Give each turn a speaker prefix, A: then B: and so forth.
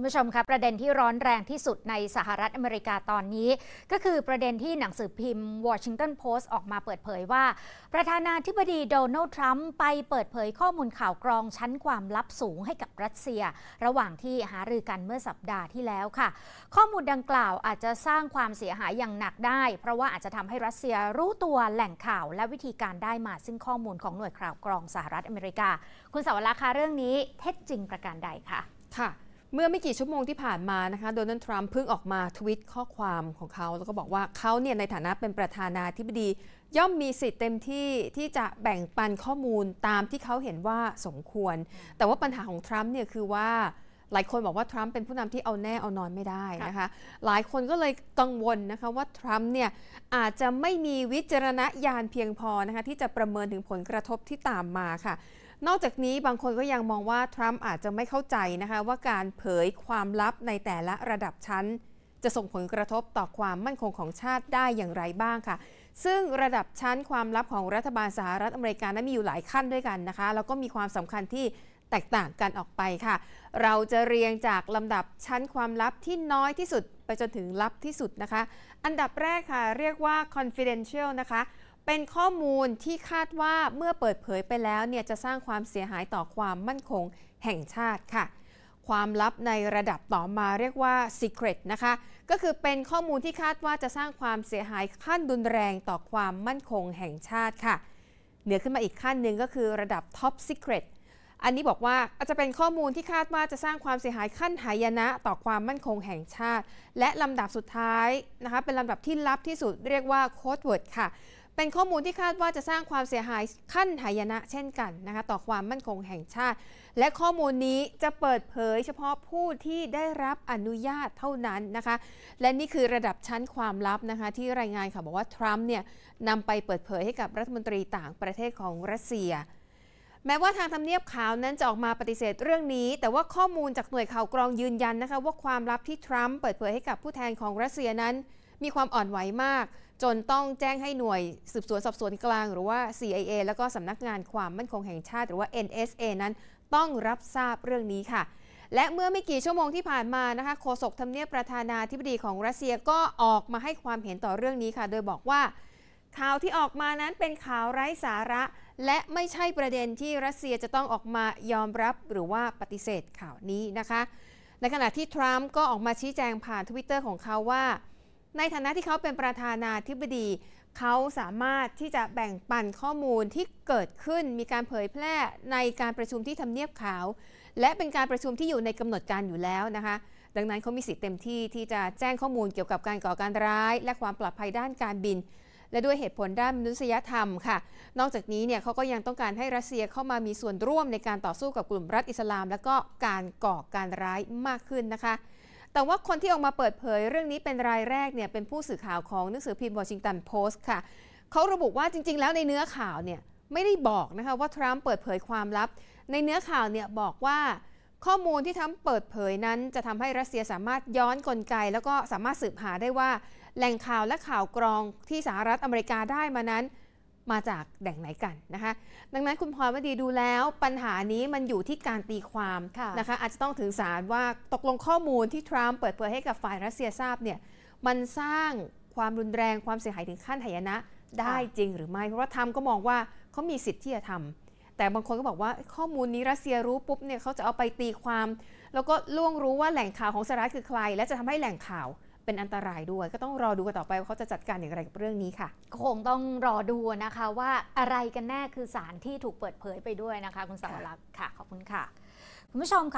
A: คุณผู้ชมครับประเด็นที่ร้อนแรงที่สุดในสหรัฐอเมริกาตอนนี้ ก็คือประเด็นที่หนังสือพิมพ์ Washington Post ออกมาเปิดเผยว่า ประธานาธิบดีโดนัลด์ทรัมป์ไปเปิดเผยข้อมูลข่าวกรองชั้นความลับสูงให้กับรัสเซีย ระหว่างที่หารือกันเมื่อสัปดาห์ที่แล้วค่ะ ข้อมูลดังกล่าวอาจจะสร้างความเสียหายอย่างหนักได้ เพราะว่าอาจจะทำให้รัสเซียรู้ตัวแหล่งข่าวและวิธีการได้มาซึ่งข้อมูลของหน่วยข่าวกรองสหรัฐอเมริกา คุณสาวรักษ์คะเรื่องนี้เท็จจริงประการใดคะ
B: ค่ะ เมื่อไม่กี่ชั่วโมงที่ผ่านมานะคะโดนัลด์ทรัมป์เพิ่งออกมาทวิตข้อความของเขา แล้วก็บอกว่าเขาเนี่ยในฐานะเป็นประธานาธิบดี ย่อมมีสิทธิ์เต็มที่ที่จะแบ่งปันข้อมูลตามที่เขาเห็นว่าสมควร แต่ว่าปัญหาของทรัมป์เนี่ยคือว่าหลายคนบอกว่าทรัมป์เป็นผู้นำที่เอาแน่เอานอนไม่ได้นะคะ หลายคนก็เลยกังวลนะคะว่าทรัมป์เนี่ยอาจจะไม่มีวิจารณญาณเพียงพอนะคะที่จะประเมินถึงผลกระทบที่ตามมาค่ะ นอกจากนี้บางคนก็ยังมองว่าทรัมป์อาจจะไม่เข้าใจนะคะว่าการเผยความลับในแต่ละระดับชั้น จะส่งผลกระทบต่อความมั่นคงของชาติได้อย่างไรบ้างค่ะ ซึ่งระดับชั้นความลับของรัฐบาลสหรัฐอเมริกานั้นมีอยู่หลายขั้นด้วยกันนะคะแล้วก็มีความสำคัญที่แตกต่างกันออกไปค่ะ เราจะเรียงจากลำดับชั้นความลับที่น้อยที่สุด ไปจนถึงลับที่สุดนะคะ อันดับแรกค่ะ เรียกว่า confidential นะคะ เป็นข้อมูลที่คาดว่าเมื่อเปิดเผยไปแล้วเนี่ยจะสร้างความเสียหายต่อความมั่นคงแห่งชาติค่ะ ความลับในระดับต่อมาเรียกว่า secret นะคะ ก็คือเป็นข้อมูลที่คาดว่าจะสร้างความเสียหายขั้นรุนแรงต่อความมั่นคงแห่งชาติค่ะ เหนือขึ้นมาอีกขั้นหนึ่งก็คือระดับ top secret อันนี้บอกว่าอาจจะเป็นข้อมูลที่คาดว่าจะสร้างความเสียหายขั้นหายนะต่อความมั่นคงแห่งชาติ และลำดับสุดท้ายนะคะเป็นลำดับที่ลับที่สุดเรียกว่า code word ค่ะ เป็นข้อมูลที่คาดว่าจะสร้างความเสียหายขั้นหายนะเช่นกันนะคะต่อความมั่นคงแห่งชาติ และข้อมูลนี้จะเปิดเผยเฉพาะผู้ที่ได้รับอนุญาตเท่านั้นนะคะ และนี่คือระดับชั้นความลับนะคะ ที่รายงานค่ะบอกว่าทรัมป์เนี่ยนำไปเปิดเผยให้กับรัฐมนตรีต่างประเทศของรัสเซียแม้ว่าทางทำเนียบขาวนั้นจะออกมาปฏิเสธเรื่องนี้ แต่ว่าข้อมูลจากหน่วยข่าวกรองยืนยันนะคะว่าความลับที่ทรัมป์เปิดเผยให้กับผู้แทนของรัสเซียนั้น มีความอ่อนไหวมาก จนต้องแจ้งให้หน่วยสืบสวนสอบสวนกลาง หรือว่า CIA แล้วก็สำนักงานความมั่นคงแห่งชาติ หรือว่า NSA นั้นต้องรับทราบเรื่องนี้ค่ะ และเมื่อไม่กี่ชั่วโมงที่ผ่านมานะคะโฆษกทำเนียบประธานาธิบดีของรัสเซียก็ออกมาให้ความเห็นต่อเรื่องนี้ค่ะ โดยบอกว่าข่าวที่ออกมานั้นเป็นข่าวไร้สาระ และไม่ใช่ประเด็นที่รัสเซียจะต้องออกมายอมรับหรือว่าปฏิเสธข่าวนี้นะคะ ในขณะที่ทรัมป์ก็ออกมาชี้แจงผ่านทวิตเตอร์ของเขาว่า ในฐานะที่เขาเป็นประธานาธิบดี เขาสามารถที่จะแบ่งปันข้อมูลที่เกิดขึ้นมีการเผยแพร่ในการประชุมที่ทำเนียบขาว และเป็นการประชุมที่อยู่ในกำหนดการอยู่แล้วนะคะ ดังนั้นเขามีสิทธิ์เต็มที่ที่จะแจ้งข้อมูลเกี่ยวกับการก่อการร้าย และความปลอดภัยด้านการบิน และด้วยเหตุผลด้านมนุษยธรรมค่ะ นอกจากนี้เนี่ยเขาก็ยังต้องการให้รัสเซียเข้ามามีส่วนร่วมในการต่อสู้กับกลุ่มรัฐอิสลาม และก็การก่อการร้ายมากขึ้นนะคะ แต่ว่าคนที่ออกมาเปิดเผยเรื่องนี้เป็นรายแรกเนี่ยเป็นผู้สื่อข่าวของหนังสือพิมพ์วอชิงตันโพสต์ค่ะเขาระบุว่าจริง ๆ แล้วในเนื้อข่าวเนี่ยไม่ได้บอกนะคะว่าทรัมป์เปิดเผยความลับ ในเนื้อข่าวเนี่ยบอกว่าข้อมูลที่ทรัมป์เปิดเผยนั้น จะทำให้รัสเซียสามารถย้อนกลไก แล้วก็สามารถสืบหาได้ว่า แหล่งข่าวและข่าวกรองที่สหรัฐอเมริกาได้มานั้น มาจากแหล่งไหนกันนะคะ ดังนั้นคุณพรวดีดูแล้วปัญหานี้มันอยู่ที่การตีความนะคะ อาจจะต้องถึงศาลว่าตกลงข้อมูลที่ทรัมป์เปิดเผยให้กับฝ่ายรัสเซียทราบเนี่ยมันสร้างความรุนแรงความเสียหายถึงขั้นหายนะได้จริงหรือไม่ เพราะว่าทรัมป์ก็มองว่าเขามีสิทธิ์ที่จะทำแต่บางคนก็บอกว่าข้อมูลนี้รัสเซียรู้ปุ๊บเนี่ยเขาจะเอาไปตีความ แล้วก็ล่วงรู้ว่าแหล่งข่าวของสหรัฐคือใคร และจะทำให้แหล่งข่าว เป็นอันตรายด้วย ก็ต้องรอดูกันต่อไปว่าเขาจะจัดการอย่างไรกับเรื่องนี้ค่ะ
A: คงต้องรอดูนะคะว่าอะไรกันแน่คือสารที่ถูกเปิดเผยไปด้วยนะคะ คุณสาวรักษ์ค่ะขอบคุณค่ะคุณผู้ชมค่ะ